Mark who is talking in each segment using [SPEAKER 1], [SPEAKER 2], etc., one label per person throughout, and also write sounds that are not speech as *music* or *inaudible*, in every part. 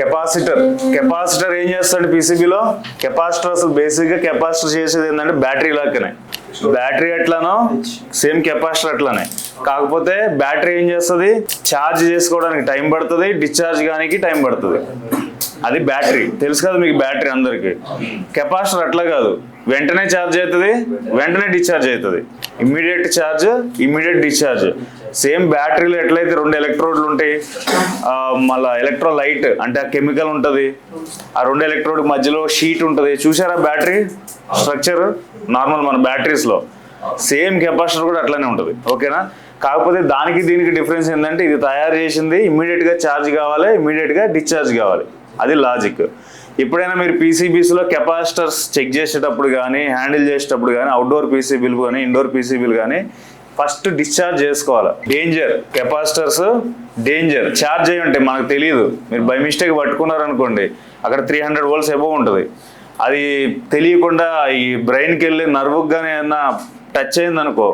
[SPEAKER 1] Capacitor. Capacitor ఏం చేస్తాడు పీసీబీలో? Capacitor అసలు బేసిక్గా కెపాసిటర్ చేసేది ఏంటంటే బ్యాటరీ లాగానే. బ్యాటరీ ఎట్లానో సేమ్ కెపాసిటర్ అట్లానే. కాకపోతే బ్యాటరీ ఏం చేస్తుంది? ఛార్జ్ చేసుకోవడానికి టైం పడుతుంది డిశ్చార్జ్ కానికి టైం పడుతుంది. అది బ్యాటరీ. తెలుసు కదా మీకు బ్యాటరీ అందరికి. కెపాసిటర్ అట్లా కాదు. వెంటనే ఛార్జ్ అవుతుంది. వెంటనే డిశ్చార్జ్ అవుతుంది. Immediate charge immediate discharge same బ్యాటరీలో ఎట్లయితే రెండు ఎలక్ట్రోడ్లు ఉంటాయి మళ్ళీ మళ్ళా ఎలక్ట్రో లైట్ అంటే ఆ కెమికల్ ఉంటుంది. ఆ రెండు ఎలక్ట్రోడ్ మధ్యలో షీట్ ఉంటుంది. చూసారా బ్యాటరీ స్ట్రక్చర్ నార్మల్ మన బ్యాటరీస్లో సేమ్ కెపాసిటర్ కూడా అట్లనే ఉంటుంది. ఓకేనా కాకపోతే దానికి దీనికి డిఫరెన్స్ ఏంటంటే ఇది తయారు చేసింది ఇమ్మీడియట్గా ఛార్జ్ కావాలి ఇమ్మీడియట్గా డిశ్చార్జ్ కావాలి. అది లాజిక్ ఎప్పుడైనా మీరు పీసీబీస్లో కెపాసిటర్స్ చెక్ చేసేటప్పుడు కానీ హ్యాండిల్ చేసేటప్పుడు కానీ అవుట్డోర్ పీసీబీలు కానీ ఇండోర్ పీసీబీలు కానీ ఫస్ట్ డిశ్చార్జ్ చేసుకోవాలి. డేంజర్ కెపాసిటర్స్ డేంజర్ ఛార్జ్ అయ్యి ఉంటాయి మనకు తెలియదు మీరు బై మిస్టేక్ పట్టుకున్నారు అనుకోండి అక్కడ త్రీ హండ్రెడ్ వోల్ట్స్ ఎబో ఉంటుంది. అది తెలియకుండా ఈ బ్రెయిన్కి వెళ్ళి నర్వ్కి కానీ ఏదన్నా టచ్ అయింది అనుకో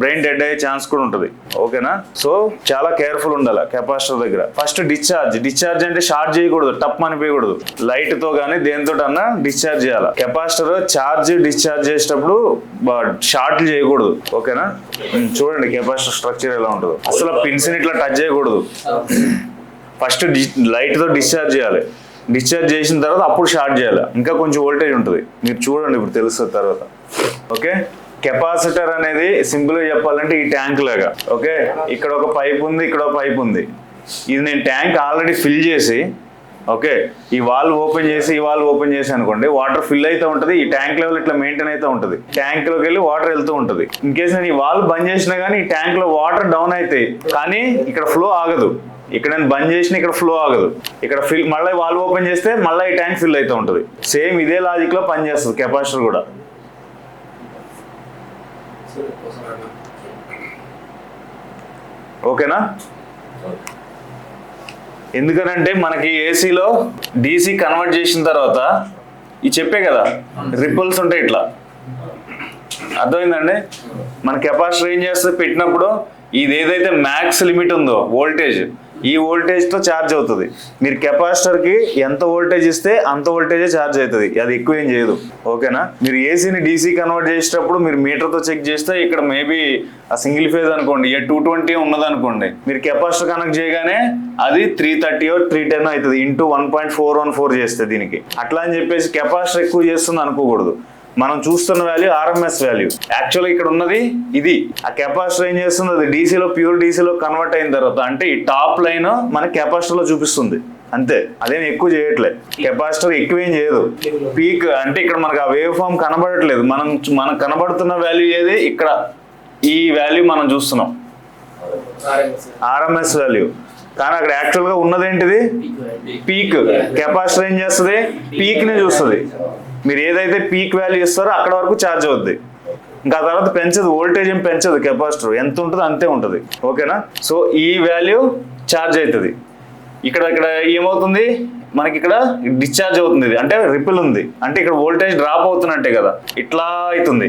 [SPEAKER 1] బ్రెయిన్ డెడ్ అయ్యే ఛాన్స్ కూడా ఉంటుంది. ఓకేనా? సో చాలా కేర్ఫుల్ ఉండాలి కెపాసిటర్ దగ్గర. First discharge. డిశ్చార్జ్ అంటే షార్ట్ చేయకూడదు టప్ అనిపించకూడదు. లైట్తో కానీ దేనితో అన్నా డిశ్చార్జ్ చేయాలి. కెపాసిటర్ ఛార్జ్ డిశ్చార్జ్ చేసేటప్పుడు షార్ట్ చేయకూడదు. ఓకేనా? చూడండి కెపాసిటర్ స్ట్రక్చర్ ఎలా ఉంటుందో. అసలు పిన్స్ ఇట్లా టచ్ చేయకూడదు. ఫస్ట్ లైట్తో డిశ్చార్జ్ చేయాలి. డిశ్చార్జ్ చేసిన తర్వాత అప్పుడు షార్ట్ చేయాలి. ఇంకా కొంచెం వోల్టేజ్ ఉంటుంది. మీరు చూడండి ఇప్పుడు తెలుస్తుంది తర్వాత. ఓకే? కెపాసిటర్ అనేది సింపుల్గా చెప్పాలంటే ఈ ట్యాంక్ లాగా ఓకే? ఇక్కడ ఒక పైప్ ఉంది ఇక్కడ ఒక పైప్ ఉంది. ఇది నేను ట్యాంక్ ఆల్రెడీ ఫిల్ చేసి ఓకే? ఈ వాల్ ఓపెన్ చేసి ఈ వాల్ ఓపెన్ చేసి అనుకోండి వాటర్ ఫిల్ అయితే ఉంటుంది ఈ ట్యాంక్ లెవెల్ ఇట్లా మెయింటైన్ అయితే ఉంటుంది. ట్యాంక్లోకి వెళ్ళి వాటర్ వెళ్తూ ఉంటుంది. ఇన్ కేసు నేను ఈ వాల్ బంద్ చేసినా కానీ ఈ ట్యాంక్లో వాటర్ డౌన్ అవుతాయి కానీ ఇక్కడ ఫ్లో ఆగదు. ఇక్కడ నేను బంద్ చేసిన ఇక్కడ ఫ్లో ఆగదు. ఇక్కడ ఫిల్ మళ్ళీ వాల్ ఓపెన్ చేస్తే మళ్ళీ ఈ ట్యాంక్ ఫిల్ అయితే ఉంటుంది. సేమ్ ఇదే లాజిక్లో పనిచేస్తుంది కెపాసిటర్ కూడా. ఓకేనా? ఎందుకనంటే మనకి ఏసీలో డీసీ కన్వర్ట్ చేసిన తర్వాత ఈ చెప్పే కదా రిపుల్స్ ఉంటాయి ఇట్లా. అర్థమైందండి? మన కెపాసిటర్ ఏం చేస్తే పెట్టినప్పుడు ఇది ఏదైతే మ్యాక్స్ లిమిట్ ఉందో వోల్టేజ్ ఈ వోల్టేజ్తో ఛార్జ్ అవుతుంది. మీరు కెపాసిటర్కి ఎంత వోల్టేజ్ ఇస్తే అంత వోల్టేజే ఛార్జ్ అవుతుంది. అది ఎక్కువ ఏం చేయదు. ఓకేనా? మీరు ఏసీని డీసీ కన్వర్ట్ చేసేటప్పుడు మీరు మీటర్తో చెక్ చేస్తే ఇక్కడ మేబీ ఆ సింగిల్ ఫేజ్ అనుకోండి ఏ టూ ట్వంటీ ఉన్నదనుకోండి మీరు కెపాసిటర్ కనెక్ట్ చేయగానే అది త్రీ థర్టీ త్రీ టెన్ అవుతుంది. Into one point four one four చేస్తే దీనికి. అట్లా అని చెప్పేసి కెపాసిటర్ ఎక్కువ చేస్తుంది అనుకోకూడదు. మనం చూస్తున్న వాల్యూ ఆర్ఎంఎస్ వాల్యూ యాక్చువల్గా ఇక్కడ ఉన్నది ఇది. ఆ కెపాసిటర్ ఏం చేస్తుంది? అది డీసీలో ప్యూర్ డీసీలో కన్వర్ట్ అయిన తర్వాత అంటే ఈ టాప్ లైన్ మన కెపాసిటర్లో చూపిస్తుంది. అంతే. అదేం ఎక్కువ చేయట్లేదు కెపాసిటర్ ఎక్కువ ఏం చేయదు. పీక్ అంటే ఇక్కడ మనకు ఆ వేవ్ ఫామ్ కనబడట్లేదు. మనం మనకు కనబడుతున్న వాల్యూ ఏది? ఇక్కడ ఈ వాల్యూ మనం చూస్తున్నాం. ఆర్ఎంఎస్ వాల్యూ కానీ అక్కడ యాక్చువల్గా ఉన్నదేంటిది? పీక్ కెపాసిటర్ ఏం చేస్తుంది? పీక్ని చూస్తుంది. మీరు ఏదైతే పీక్ వాల్యూ ఇస్తారో అక్కడ వరకు ఛార్జ్ అవుద్ది. ఇంకా తర్వాత పెంచదు వోల్టేజ్ ఏం పెంచదు కెపాసిటర్. ఎంత ఉంటుందో అంతే ఉంటుంది. ఓకేనా? సో ఈ వాల్యూ ఛార్జ్ అవుతుంది. ఇక్కడ ఇక్కడ ఏమవుతుంది? మనకి ఇక్కడ డిశ్చార్జ్ అవుతుంది. ఇది అంటే రిపిల్ ఉంది. అంటే ఇక్కడ వోల్టేజ్ డ్రాప్ అవుతున్నట్టే కదా. ఇట్లా అవుతుంది.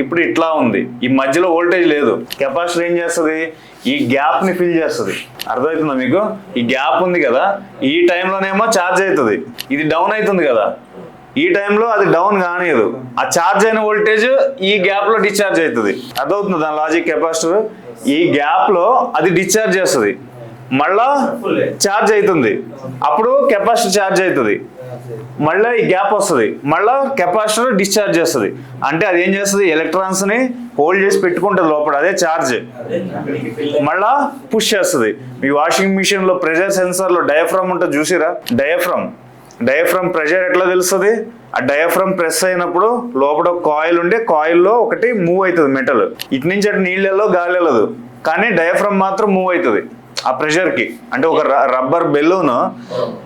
[SPEAKER 1] ఇప్పుడు ఇట్లా ఉంది. ఈ మధ్యలో వోల్టేజ్ లేదు. కెపాసిటర్ ఏం చేస్తుంది? ఈ గ్యాప్ని ఫిల్ చేస్తుంది. అర్థమవుతుందా మీకు? ఈ గ్యాప్ ఉంది కదా. ఈ టైంలోనేమో ఛార్జ్ అవుతుంది. ఇది డౌన్ అవుతుంది కదా. ఈ టైంలో అది డౌన్ కానియదు. ఆ ఛార్జ్ అయిన వోల్టేజ్ ఈ గ్యాప్లో డిశ్చార్జ్ అవుతుంది. అర్థమవుతుంది దాని లాజిక్ కెపాసిటర్? ఈ గ్యాప్లో అది డిశ్చార్జ్ చేస్తుంది. మళ్ళా ఛార్జ్ అవుతుంది. అప్పుడు కెపాసిటర్ ఛార్జ్ అవుతుంది. మళ్ళీ ఈ గ్యాప్ వస్తుంది. మళ్ళా కెపాసిటర్ డిశ్చార్జ్ చేస్తుంది. అంటే అది ఏం చేస్తుంది? ఎలక్ట్రాన్స్ని హోల్డ్ చేసి పెట్టుకుంటుంది లోపల. అదే ఛార్జ్ మళ్ళా పుష్ చేస్తుంది. మీ వాషింగ్ మిషన్లో ప్రెషర్ సెన్సార్లో డయాఫ్రమ్ ఉంటుంది చూసిరా? డయాఫ్రమ్ డయాఫ్రమ్ ప్రెషర్ ఎట్లా తెలుస్తుంది? ఆ డయాఫ్రమ్ ప్రెస్ అయినప్పుడు లోపల కాయిల్ ఉండే కాయిల్లో ఒకటి మూవ్ అవుతుంది మెటల్. ఇటు నుంచి అటు నీళ్ళలో గాలి వెళ్ళదు కానీ డయాఫ్రమ్ మాత్రం మూవ్ అవుతుంది ఆ ప్రెషర్కి అంటే ఒక రబ్బర్ బెలూన్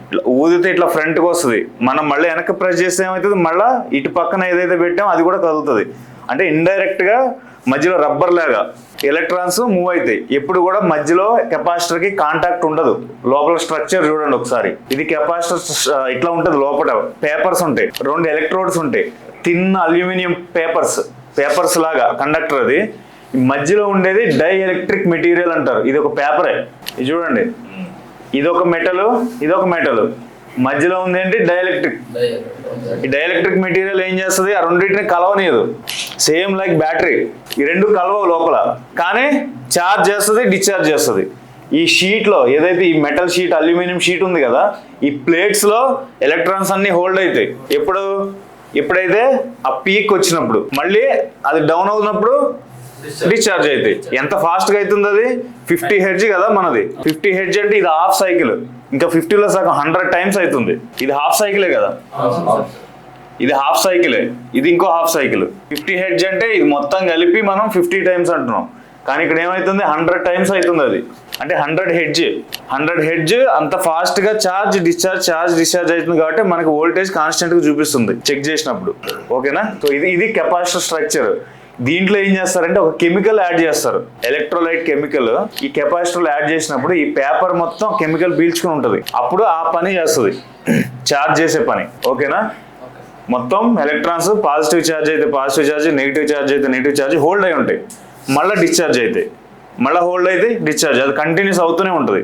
[SPEAKER 1] ఇట్లా ఊదితే ఇట్లా ఫ్రంట్కి వస్తుంది. మనం మళ్ళీ వెనక్కి ప్రెస్ చేస్తే ఏమవుతుంది? మళ్ళీ ఇటు పక్కన ఏదైతే పెట్టామో అది కూడా కదులుతుంది. అంటే ఇండైరెక్ట్గా మధ్యలో రబ్బర్ లాగా. ఎలక్ట్రాన్స్ మూవ్ అవుతాయి. ఎప్పుడు కూడా మధ్యలో కెపాసిటర్కి కాంటాక్ట్ ఉండదు. లోపల స్ట్రక్చర్ చూడండి ఒకసారి. ఇది కెపాసిటర్ ఇట్లా ఉంటుంది లోపల. పేపర్స్ ఉంటాయి. రెండు ఎలక్ట్రోడ్స్ ఉంటాయి. తిన్ అల్యూమినియం పేపర్స్ పేపర్స్ లాగా కండక్టర్ అది. మధ్యలో ఉండేది డై ఎలక్ట్రిక్ మెటీరియల్ అంటారు. ఇది ఒక పేపరే ఇది చూడండి. ఇది ఒక మెటల్ ఇది ఒక మెటల్ మధ్యలో ఉంది ఏంటి? డైఎలక్ట్రిక్ ఈ డైఎలక్ట్రిక్ మెటీరియల్ ఏం చేస్తుంది? ఆ రెండింటిని కలవనీయదు. Same like battery. ఈ రెండు కలవ లోపల. కానీ ఛార్జ్ చేస్తుంది డిశ్చార్జ్ చేస్తుంది. ఈ షీట్లో ఏదైతే ఈ మెటల్ షీట్ అల్యూమినియం షీట్ ఉంది కదా ఈ ప్లేట్స్లో ఎలక్ట్రాన్స్ అన్నీ హోల్డ్ అవుతాయి ఎప్పుడు? ఎప్పుడైతే? ఆ పీక్ వచ్చినప్పుడు. మళ్ళీ అది డౌన్ అవుతున్నప్పుడు డిశ్చార్జ్ అవుతాయి ఎంత ఫాస్ట్గా అవుతుంది అది? ఫిఫ్టీ హెడ్జ్ కదా మనది. ఫిఫ్టీ హెడ్జ్ అంటే ఇది హాఫ్ సైకిల్. ఇంకా ఫిఫ్టీలో సగం హండ్రెడ్ టైమ్స్ అవుతుంది. ఇది హాఫ్ సైకిలే కదా. ఇది హాఫ్ సైకిలే ఇది ఇంకో హాఫ్ సైకిల్ ఫిఫ్టీ హెడ్జ్ అంటే ఇది మొత్తం కలిపి మనం ఫిఫ్టీ టైమ్స్ అంటున్నాం. కానీ ఇక్కడ ఏమవుతుంది హండ్రెడ్ టైమ్స్ అవుతుంది అది. అంటే హండ్రెడ్ హెడ్జ్ హండ్రెడ్ హెడ్జ్ అంత ఫాస్ట్గా చార్జ్ డిశ్చార్జ్ చార్జ్ డిశ్చార్జ్ అవుతుంది కాబట్టి మనకి వోల్టేజ్ కాన్స్టెంట్గా చూపిస్తుంది. చెక్ చేసినప్పుడు. ఓకేనా? సో ఇది ఇది కెపాసిటర్ స్ట్రక్చర్ దీంట్లో ఏం చేస్తారంటే ఒక కెమికల్ యాడ్ చేస్తారు. ఎలక్ట్రోలైట్ కెమికల్ ఈ కెపాసిటర్ యాడ్ చేసినప్పుడు ఈ పేపర్ మొత్తం కెమికల్ పీల్చుకుని ఉంటుంది. అప్పుడు ఆ పని చేస్తుంది. చార్జ్ *clears throat* చేసే పని. ఓకేనా? మొత్తం ఎలక్ట్రాన్స్ పాజిటివ్ ఛార్జ్ అయితే పాజిటివ్ ఛార్జ్ నెగిటివ్ ఛార్జ్ అయితే నెగిటివ్ ఛార్జ్ హోల్డ్ అయి ఉంటాయి. మళ్ళీ డిశ్చార్జ్ అయితే. మళ్ళీ హోల్డ్ అయితే డిశ్చార్జ్ అది కంటిన్యూస్ అవుతూనే ఉంటుంది.